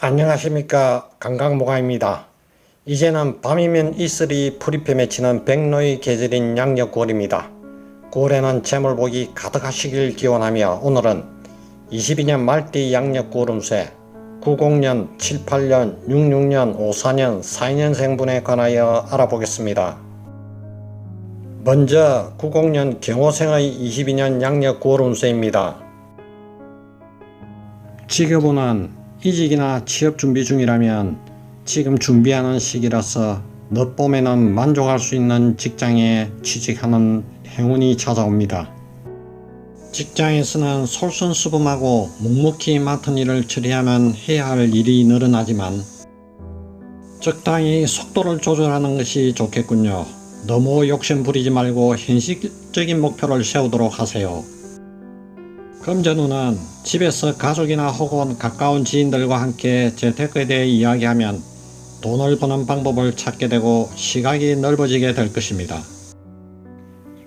안녕하십니까 강강모가입니다. 이제는 밤이면 이슬이 풀잎에 맺히는 백로의 계절인 양력 9월입니다. 9월에는 재물복이 가득하시길 기원하며 오늘은 22년 말띠 양력 9월 운세 90년, 78년, 66년, 54년, 42년생분에 관하여 알아보겠습니다. 먼저 90년 경호생의 22년 양력 9월 운세입니다. 지금은 이직이나 취업 준비 중이라면 지금 준비하는 시기라서 늦봄에는 만족할 수 있는 직장에 취직하는 행운이 찾아옵니다. 직장에서는 솔선수범하고 묵묵히 맡은 일을 처리하면 해야 할 일이 늘어나지만 적당히 속도를 조절하는 것이 좋겠군요. 너무 욕심 부리지 말고 현실적인 목표를 세우도록 하세요. 금전운은 집에서 가족이나 혹은 가까운 지인들과 함께 재테크에 대해 이야기하면 돈을 버는 방법을 찾게 되고 시각이 넓어지게 될 것입니다.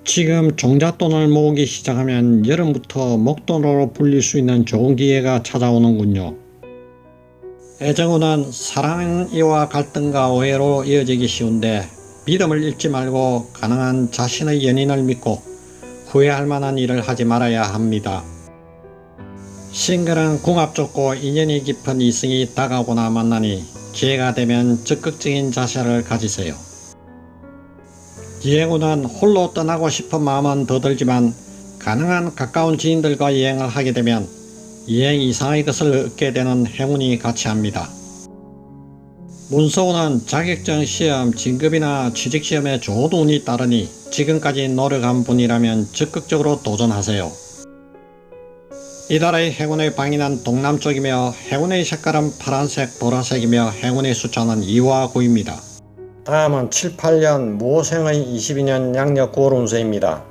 지금 종잣돈을 모으기 시작하면 여름부터 목돈으로 불릴 수 있는 좋은 기회가 찾아오는군요. 애정운은 사랑이와 갈등과 오해로 이어지기 쉬운데 믿음을 잃지 말고 가능한 자신의 연인을 믿고 후회할 만한 일을 하지 말아야 합니다. 싱글은 궁합 좋고 인연이 깊은 이성이 다가오거나 만나니 기회가 되면 적극적인 자세를 가지세요. 여행운은 홀로 떠나고 싶은 마음은 더 들지만 가능한 가까운 지인들과 여행을 하게 되면 여행 이상의 것을 얻게 되는 행운이 같이 합니다. 문서운은 자격증 시험, 진급이나 취직시험에 좋은 운이 따르니 지금까지 노력한 분이라면 적극적으로 도전하세요. 이 달의 행운의 방위는 동남쪽이며 행운의 색깔은 파란색, 보라색이며 행운의 숫자는 2와 9입니다. 다음은 7, 8년 모생의 22년 양력 9월 운세입니다.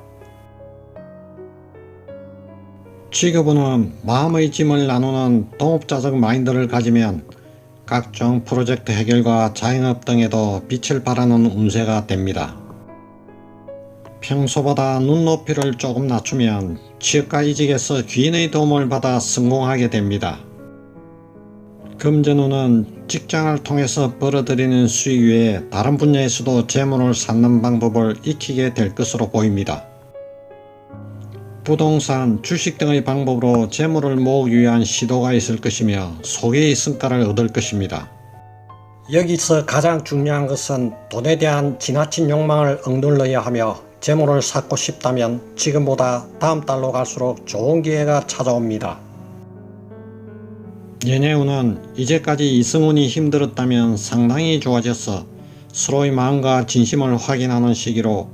직업은 마음의 짐을 나누는 동업자적 마인드를 가지면 각종 프로젝트 해결과 자영업 등에도 빛을 발하는 운세가 됩니다. 평소보다 눈높이를 조금 낮추면 취업과 이직에서 귀인의 도움을 받아 성공하게 됩니다. 금전운은 직장을 통해서 벌어들이는 수익 외에 다른 분야에서도 재물을 쌓는 방법을 익히게 될 것으로 보입니다. 부동산, 주식 등의 방법으로 재물을 모으기 위한 시도가 있을 것이며 소개의 성과를 얻을 것입니다. 여기서 가장 중요한 것은 돈에 대한 지나친 욕망을 억눌러야 하며 재물을 쌓고 싶다면 지금보다 다음 달로 갈수록 좋은 기회가 찾아옵니다. 연애운은 이제까지 이성운이 힘들었다면 상당히 좋아져서 서로의 마음과 진심을 확인하는 시기로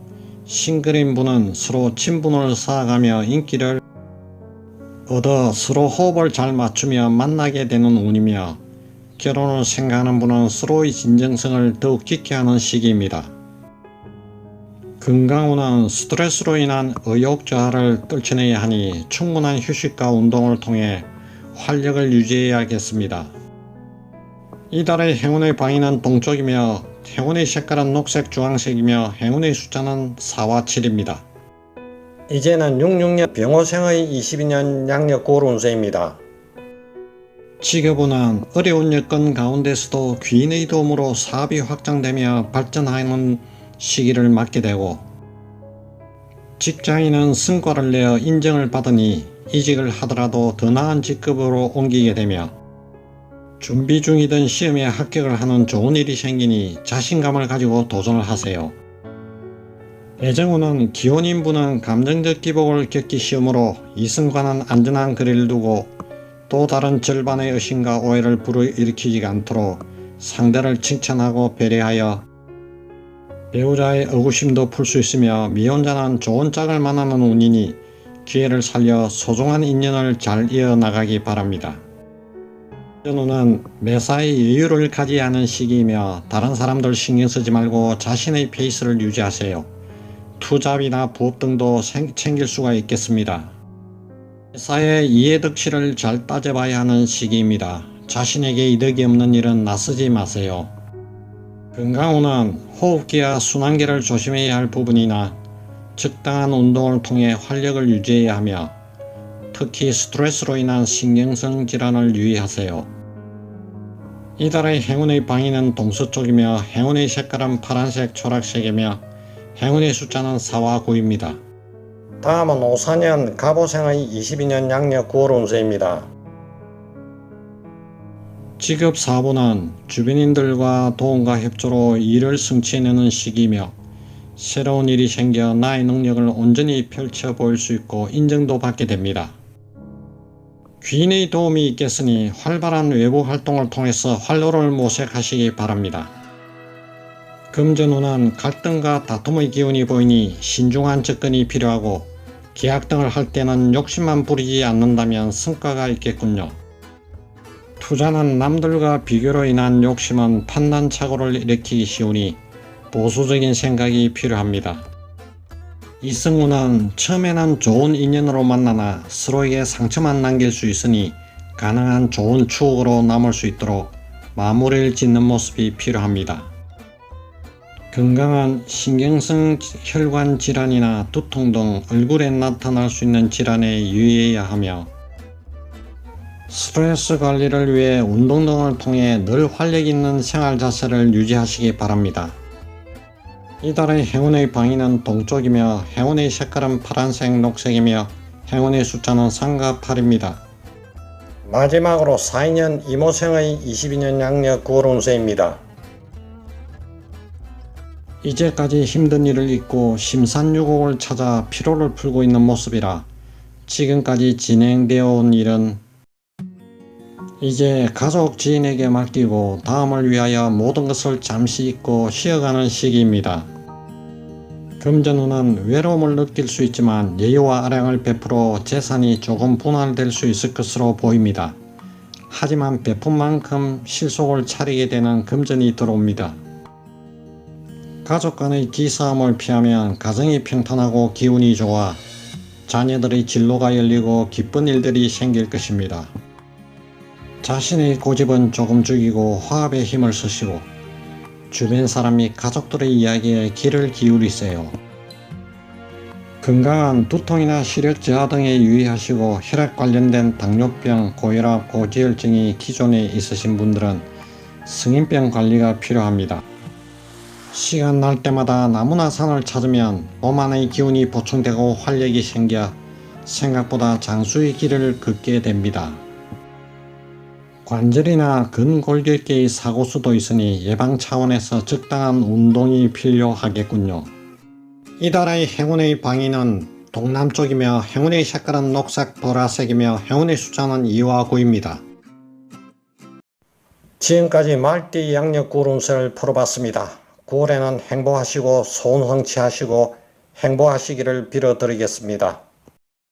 싱글인 분은 서로 친분을 쌓아가며 인기를 얻어 서로 호흡을 잘 맞추며 만나게 되는 운이며 결혼을 생각하는 분은 서로의 진정성을 더욱 깊게 하는 시기입니다. 건강운은 스트레스로 인한 의욕 저하를 떨쳐내야 하니 충분한 휴식과 운동을 통해 활력을 유지해야겠습니다. 이달의 행운의 방위는 동쪽이며 행운의 색깔은 녹색 주황색이며 행운의 숫자는 4와 7입니다. 이제는 66년 병호생의 22년 양력 9월 운세입니다. 직업운은 어려운 여건 가운데서도 귀인의 도움으로 사업이 확장되며 발전하는 시기를 맞게 되고 직장인은 성과를 내어 인정을 받으니 이직을 하더라도 더 나은 직급으로 옮기게 되며 준비 중이던 시험에 합격을 하는 좋은 일이 생기니 자신감을 가지고 도전을 하세요. 애정운은 기혼인분은 감정적 기복을 겪기 쉬우므로 이성과는 안전한 거리를 두고 또 다른 절반의 의심과 오해를 불러일으키지 않도록 상대를 칭찬하고 배려하여 배우자의 의구심도 풀 수 있으며 미혼자는 좋은 짝을 만나는 운이니 기회를 살려 소중한 인연을 잘 이어나가기 바랍니다. 전우는 매사에 여유를 가져야 하는 시기이며 다른 사람들 신경 쓰지 말고 자신의 페이스를 유지하세요. 투잡이나 부업 등도 챙길 수가 있겠습니다. 회사의 이해득실을 잘 따져봐야 하는 시기입니다. 자신에게 이득이 없는 일은 나서지 마세요. 건강운은 호흡기와 순환기를 조심해야 할 부분이나 적당한 운동을 통해 활력을 유지해야 하며 특히 스트레스로 인한 신경성 질환을 유의하세요. 이달의 행운의 방위는 동서 쪽이며 행운의 색깔은 파란색, 초록색이며 행운의 숫자는 4와 9입니다. 다음은 오사년 갑오생의 22년 양력 9월 운세입니다. 직업 사부는 주변인들과 도움과 협조로 일을 성취해내는 시기이며 새로운 일이 생겨 나의 능력을 온전히 펼쳐 보일 수 있고 인정도 받게 됩니다. 귀인의 도움이 있겠으니 활발한 외부 활동을 통해서 활로를 모색하시기 바랍니다. 금전운은 갈등과 다툼의 기운이 보이니 신중한 접근이 필요하고 계약 등을 할 때는 욕심만 부리지 않는다면 성과가 있겠군요. 투자는 남들과 비교로 인한 욕심은 판단착오를 일으키기 쉬우니 보수적인 생각이 필요합니다. 이승우는 처음에는 좋은 인연으로 만나나 서로에게 상처만 남길 수 있으니 가능한 좋은 추억으로 남을 수 있도록 마무리를 짓는 모습이 필요합니다. 건강한 신경성 혈관 질환이나 두통 등 얼굴에 나타날 수 있는 질환에 유의해야 하며 스트레스 관리를 위해 운동 등을 통해 늘 활력 있는 생활 자세를 유지하시기 바랍니다. 이달의 행운의 방위는 동쪽이며 행운의 색깔은 파란색, 녹색이며 행운의 숫자는 3과 8입니다. 마지막으로 4인년 이모생의 22년 양력 9월 운세입니다. 이제까지 힘든 일을 잊고 심산유곡을 찾아 피로를 풀고 있는 모습이라 지금까지 진행되어 온 일은 이제 가족 지인에게 맡기고 다음을 위하여 모든 것을 잠시 잊고 쉬어가는 시기입니다. 금전운은 외로움을 느낄 수 있지만 예의와 아량을 베풀어 재산이 조금 분할될 수 있을 것으로 보입니다. 하지만 베푼 만큼 실속을 차리게 되는 금전이 들어옵니다. 가족 간의 기싸움을 피하면 가정이 평탄하고 기운이 좋아 자녀들의 진로가 열리고 기쁜 일들이 생길 것입니다. 자신의 고집은 조금 죽이고 화합에 힘을 쓰시고 주변 사람이 가족들의 이야기에 귀를 기울이세요. 건강한 두통이나 시력 저하 등에 유의하시고 혈액 관련된 당뇨병, 고혈압, 고지혈증이 기존에 있으신 분들은 승인병 관리가 필요합니다. 시간 날 때마다 나무나 산을 찾으면 몸 안의 기운이 보충되고 활력이 생겨 생각보다 장수의 길을 걷게 됩니다. 관절이나 근골격계의 사고 수도 있으니 예방 차원에서 적당한 운동이 필요하겠군요. 이달의 행운의 방위는 동남쪽이며 행운의 색깔은 녹색 보라색이며 행운의 숫자는 2와 9입니다. 지금까지 말띠 양력 구 운세를 풀어봤습니다. 9월에는 행복하시고 소원 성취하시고 행복하시기를 빌어드리겠습니다.